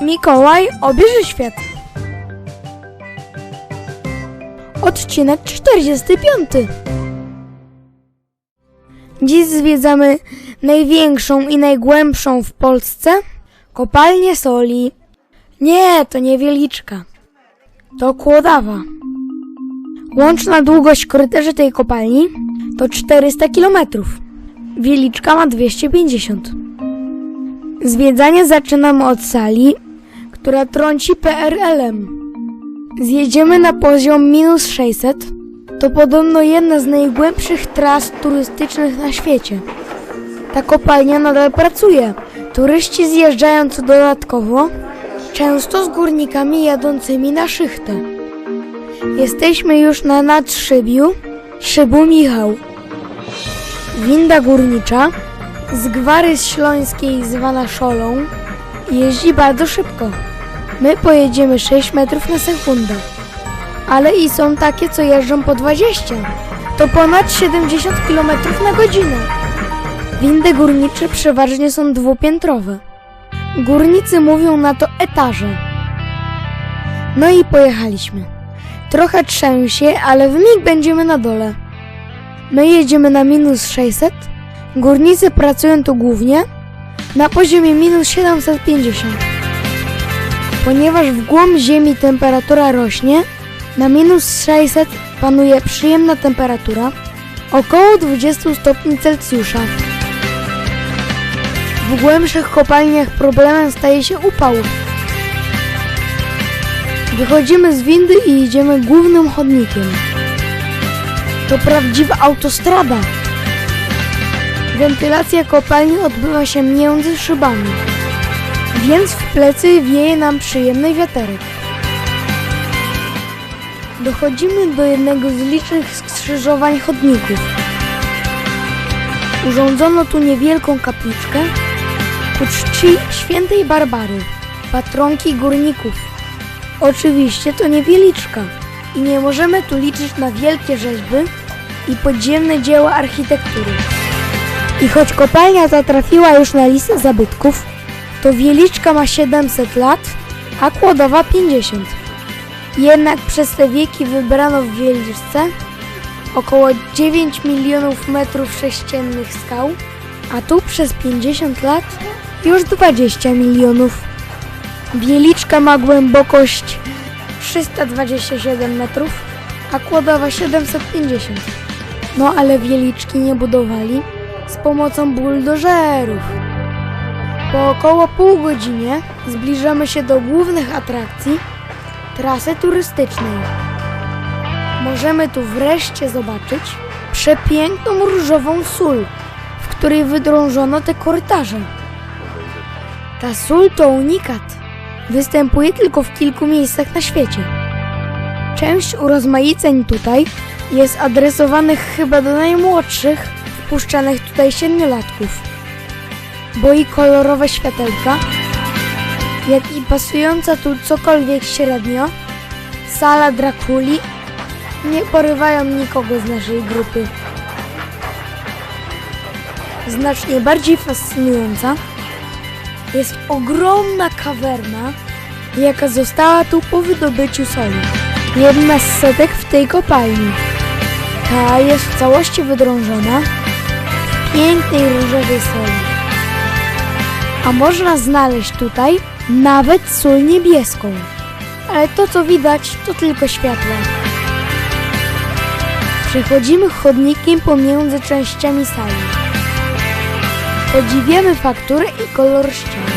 Mikołaj obierze świat. Odcinek 45. Dziś zwiedzamy największą i najgłębszą w Polsce kopalnię soli. Nie, to nie Wieliczka. To Kłodawa. Łączna długość korytarzy tej kopalni to 400 km. Wieliczka ma 250. Zwiedzanie zaczynamy od sali, która trąci PRL-em. Zjedziemy na poziom minus 600. To podobno jedna z najgłębszych tras turystycznych na świecie. Ta kopalnia nadal pracuje. Turyści zjeżdżają co dodatkowo, często z górnikami jadącymi na szychtę. Jesteśmy już na nadszybiu szybu Michał. Winda górnicza z Gwary Śląskiej zwana Szolą jeździ bardzo szybko. My pojedziemy 6 metrów na sekundę. Ale i są takie, co jeżdżą po 20. To ponad 70 km na godzinę. Windy górnicze przeważnie są dwupiętrowe. Górnicy mówią na to etaże. No i pojechaliśmy. Trochę trzęsie, ale w mig będziemy na dole. My jedziemy na minus 600. Górnicy pracują tu głównie na poziomie minus 750. Ponieważ w głąb ziemi temperatura rośnie, na minus 600 panuje przyjemna temperatura około 20 stopni Celsjusza. W głębszych kopalniach problemem staje się upał. Wychodzimy z windy i idziemy głównym chodnikiem. To prawdziwa autostrada. Wentylacja kopalni odbywa się między szybami, więc w plecy wieje nam przyjemny wiaterek. Dochodzimy do jednego z licznych skrzyżowań chodników. Urządzono tu niewielką kapliczkę ku czci świętej Barbary, patronki górników. Oczywiście to nie Wieliczka i nie możemy tu liczyć na wielkie rzeźby i podziemne dzieła architektury. I choć kopalnia ta trafiła już na listę zabytków, to Wieliczka ma 700 lat, a Kłodowa 50. Jednak przez te wieki wybrano w Wieliczce około 9 milionów metrów sześciennych skał, a tu przez 50 lat już 20 milionów. Wieliczka ma głębokość 327 metrów, a Kłodowa 750. No ale Wieliczki nie budowali z pomocą buldożerów. Po około pół godzinie zbliżamy się do głównych atrakcji trasy turystycznej. Możemy tu wreszcie zobaczyć przepiękną różową sól, w której wydrążono te korytarze. Ta sól to unikat. Występuje tylko w kilku miejscach na świecie. Część urozmaiceń tutaj jest adresowanych chyba do najmłodszych wpuszczanych tutaj siedmiolatków. Bo i kolorowe światełka, jak i pasująca tu cokolwiek średnio, sala Drakuli nie porywają nikogo z naszej grupy. Znacznie bardziej fascynująca jest ogromna kawerna, jaka została tu po wydobyciu soli. Jedna z setek w tej kopalni. Ta jest w całości wydrążona w pięknej różowej soli. A można znaleźć tutaj nawet sól niebieską. Ale to co widać to tylko światła. Przechodzimy chodnikiem pomiędzy częściami sali. Podziwiamy fakturę i kolor ścian.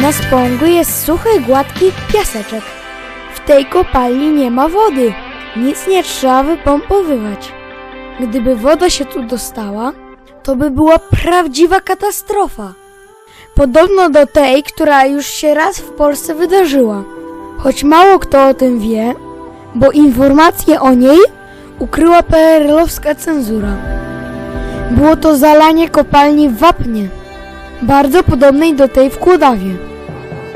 Na spągu jest suchy, gładki piaseczek. W tej kopalni nie ma wody. Nic nie trzeba wypompowywać. Gdyby woda się tu dostała, to by była prawdziwa katastrofa. Podobno do tej, która już się raz w Polsce wydarzyła. Choć mało kto o tym wie, bo informacje o niej ukryła PRL-owska cenzura. Było to zalanie kopalni w Wapnie, bardzo podobnej do tej w Kłodawie.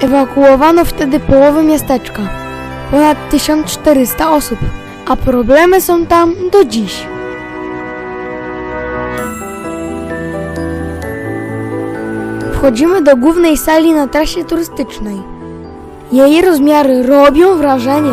Ewakuowano wtedy połowę miasteczka, ponad 1400 osób, a problemy są tam do dziś. Wchodzimy do głównej sali na trasie turystycznej. Jej rozmiary robią wrażenie.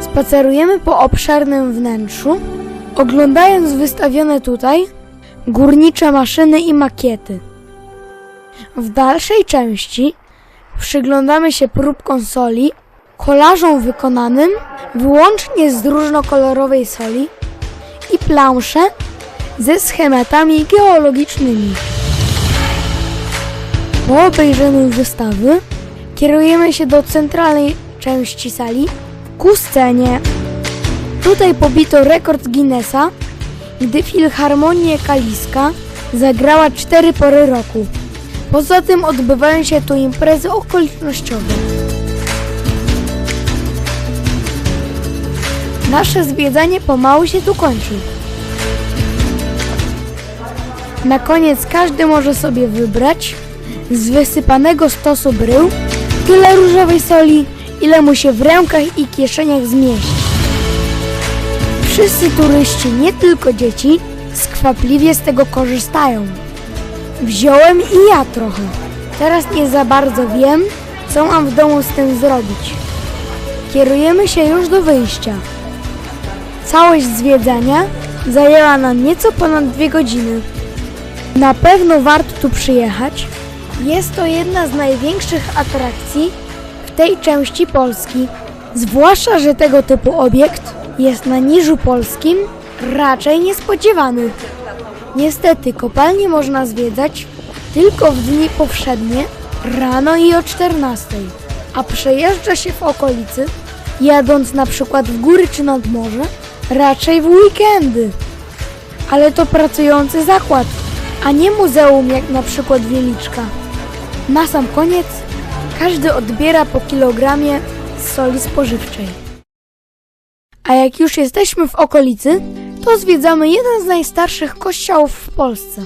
Spacerujemy po obszernym wnętrzu, oglądając wystawione tutaj górnicze maszyny i makiety. W dalszej części przyglądamy się próbkom soli, kolażom wykonanym wyłącznie z różnokolorowej soli i plansze ze schematami geologicznymi. Po obejrzeniu wystawy kierujemy się do centralnej części sali ku scenie. Tutaj pobito rekord Guinnessa, gdy Filharmonia Kaliska zagrała cztery pory roku. Poza tym odbywają się tu imprezy okolicznościowe. Nasze zwiedzanie pomału się tu kończy. Na koniec każdy może sobie wybrać z wysypanego stosu brył tyle różowej soli, ile mu się w rękach i kieszeniach zmieści. Wszyscy turyści, nie tylko dzieci, skwapliwie z tego korzystają. Wziąłem i ja trochę. Teraz nie za bardzo wiem, co mam w domu z tym zrobić. Kierujemy się już do wyjścia. Całość zwiedzania zajęła nam nieco ponad dwie godziny. Na pewno warto tu przyjechać. Jest to jedna z największych atrakcji w tej części Polski. Zwłaszcza, że tego typu obiekt jest na Niżu Polskim raczej niespodziewany. Niestety kopalnię można zwiedzać tylko w dni powszednie, rano i o 14, a przejeżdża się w okolicy, jadąc na przykład w góry czy nad morze, raczej w weekendy. Ale to pracujący zakład, a nie muzeum jak na przykład Wieliczka. Na sam koniec każdy odbiera po kilogramie soli spożywczej. A jak już jesteśmy w okolicy, to zwiedzamy jeden z najstarszych kościołów w Polsce.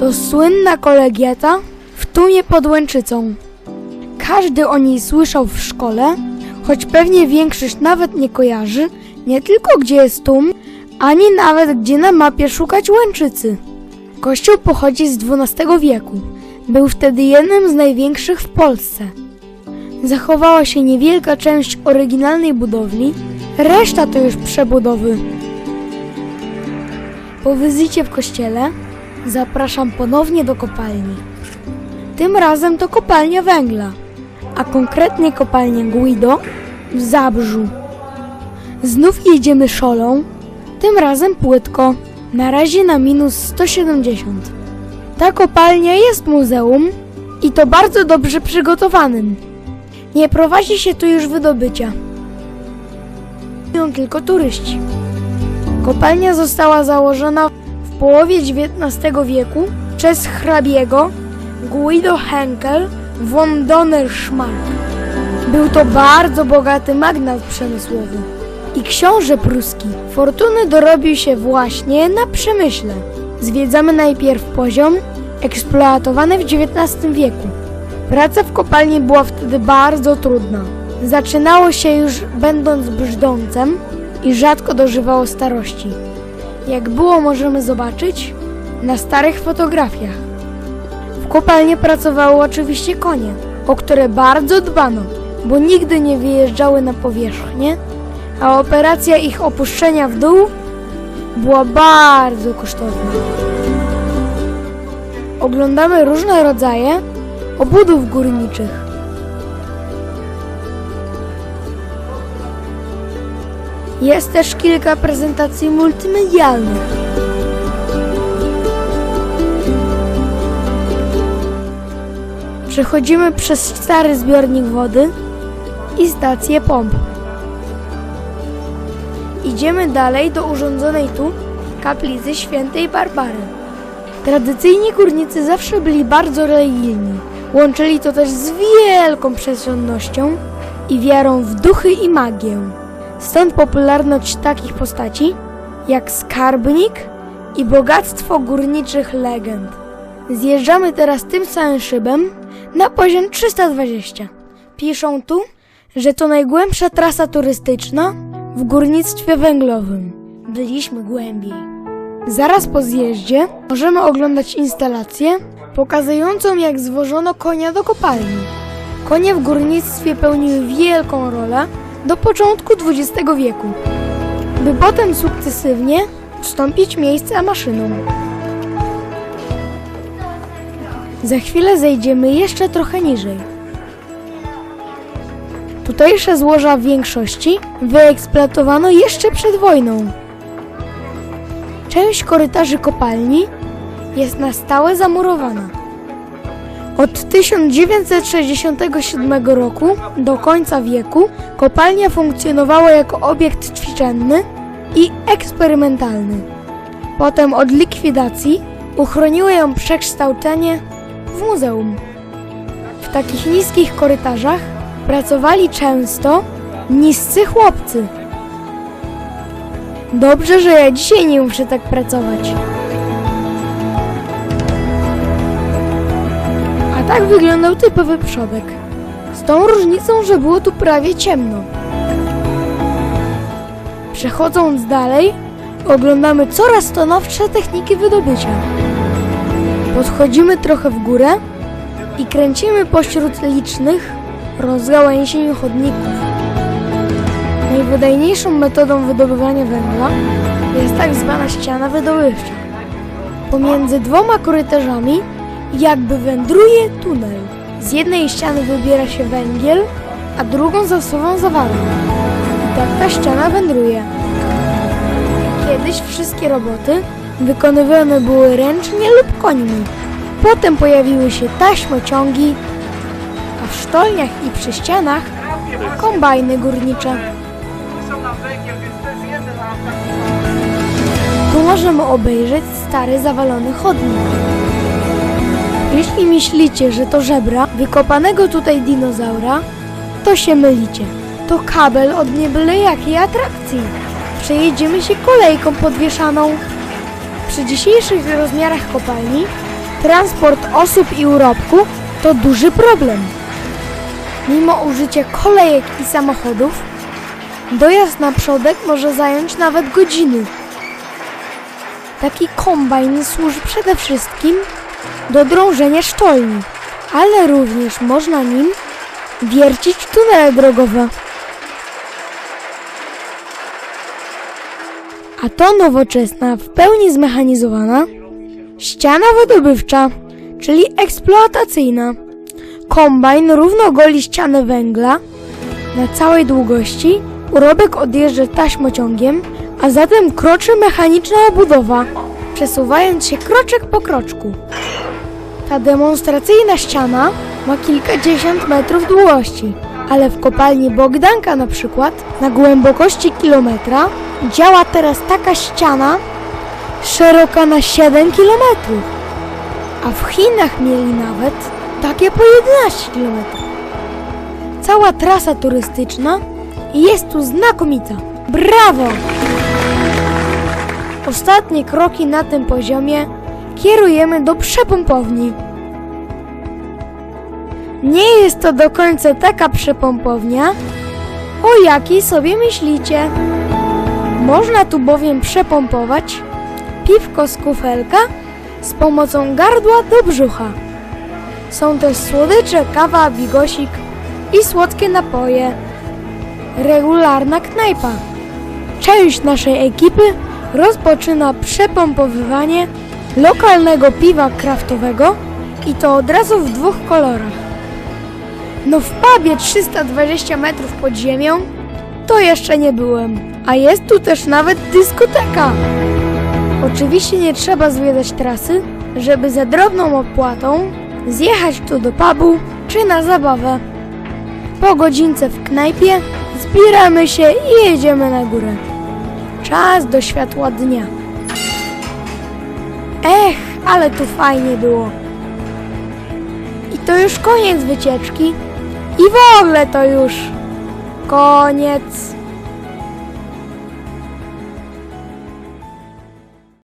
To słynna kolegiata w Tumie pod Łęczycą. Każdy o niej słyszał w szkole, choć pewnie większość nawet nie kojarzy, nie tylko gdzie jest Tum, ani nawet gdzie na mapie szukać Łęczycy. Kościół pochodzi z XII wieku. Był wtedy jednym z największych w Polsce. Zachowała się niewielka część oryginalnej budowli, reszta to już przebudowy. Po wizycie w kościele zapraszam ponownie do kopalni. Tym razem to kopalnia węgla, a konkretnie kopalnia Guido w Zabrzu. Znów jedziemy szolą, tym razem płytko, na razie na minus 170. Ta kopalnia jest muzeum i to bardzo dobrze przygotowanym. Nie prowadzi się tu już wydobycia. Ją tylko turyści. Kopalnia została założona w połowie XIX wieku przez hrabiego Guido Henkel von Donnerschmark. Był to bardzo bogaty magnat przemysłowy i książę pruski. Fortuny dorobił się właśnie na przemyśle. Zwiedzamy najpierw poziom eksploatowany w XIX wieku. Praca w kopalni była wtedy bardzo trudna. Zaczynało się już będąc brzdącem i rzadko dożywało starości. Jak było możemy zobaczyć na starych fotografiach. W kopalni pracowały oczywiście konie, o które bardzo dbano, bo nigdy nie wyjeżdżały na powierzchnię, a operacja ich opuszczenia w dół była bardzo kosztowna. Oglądamy różne rodzaje obudów górniczych. Jest też kilka prezentacji multimedialnych. Przechodzimy przez stary zbiornik wody i stację pomp. Idziemy dalej do urządzonej tu kaplicy świętej Barbary. Tradycyjni górnicy zawsze byli bardzo religijni. Łączyli to też z wielką przestrzegnością i wiarą w duchy i magię. Stąd popularność takich postaci jak skarbnik i bogactwo górniczych legend. Zjeżdżamy teraz tym samym szybem na poziom 320. Piszą tu, że to najgłębsza trasa turystyczna w górnictwie węglowym. Byliśmy głębiej. Zaraz po zjeździe możemy oglądać instalację pokazującą jak zwożono konia do kopalni. Konie w górnictwie pełniły wielką rolę do początku XX wieku, by potem sukcesywnie ustąpić miejsce maszynom. Za chwilę zejdziemy jeszcze trochę niżej. Tutejsze złoża w większości wyeksploatowano jeszcze przed wojną. Część korytarzy kopalni jest na stałe zamurowana. Od 1967 roku do końca wieku kopalnia funkcjonowała jako obiekt ćwiczenny i eksperymentalny. Potem od likwidacji uchroniło ją przekształcenie w muzeum. W takich niskich korytarzach pracowali często niscy chłopcy. Dobrze, że ja dzisiaj nie muszę tak pracować. A tak wyglądał typowy przodek. Z tą różnicą, że było tu prawie ciemno. Przechodząc dalej, oglądamy coraz to nowsze techniki wydobycia. Podchodzimy trochę w górę i kręcimy pośród licznych rozgałęzień chodników. Najwydajniejszą metodą wydobywania węgla jest tak zwana ściana wydobywcza. Pomiędzy dwoma korytarzami jakby wędruje tunel. Z jednej ściany wybiera się węgiel, a drugą zasuwą zawalą. I tak ta ściana wędruje. Kiedyś wszystkie roboty wykonywane były ręcznie lub końmi. Potem pojawiły się taśmociągi, sztolniach i przy ścianach kombajny górnicze. Tu możemy obejrzeć stary zawalony chodnik. Jeśli myślicie, że to żebra wykopanego tutaj dinozaura, to się mylicie. To kabel od niebyle jakiej atrakcji. Przejedziemy się kolejką podwieszaną. Przy dzisiejszych rozmiarach kopalni transport osób i urobków to duży problem. Mimo użycia kolejek i samochodów, dojazd na przodek może zająć nawet godziny. Taki kombajn służy przede wszystkim do drążenia sztolni, ale również można nim wiercić tunele drogowe. A to nowoczesna, w pełni zmechanizowana ściana wydobywcza, czyli eksploatacyjna. Kombajn równo goli ścianę węgla na całej długości, urobek odjeżdża taśmociągiem, a zatem kroczy mechaniczna obudowa, przesuwając się kroczek po kroczku. Ta demonstracyjna ściana ma kilkadziesiąt metrów długości, ale w kopalni Bogdanka na przykład, na głębokości kilometra, działa teraz taka ściana szeroka na 7 kilometrów. A w Chinach mieli nawet takie po 11 kilometrów. Cała trasa turystyczna jest tu znakomita. Brawo! Ostatnie kroki na tym poziomie kierujemy do przepompowni. Nie jest to do końca taka przepompownia, o jakiej sobie myślicie. Można tu bowiem przepompować piwko z kufelka z pomocą gardła do brzucha. Są też słodycze, kawa, bigosik i słodkie napoje. Regularna knajpa. Część naszej ekipy rozpoczyna przepompowywanie lokalnego piwa kraftowego i to od razu w dwóch kolorach. No w pubie 320 metrów pod ziemią to jeszcze nie byłem, a jest tu też nawet dyskoteka. Oczywiście nie trzeba zwiedzać trasy, żeby za drobną opłatą zjechać tu do pubu czy na zabawę. Po godzince w knajpie zbieramy się i jedziemy na górę. Czas do światła dnia. Ech, ale tu fajnie było. I to już koniec wycieczki. I w ogóle to już koniec.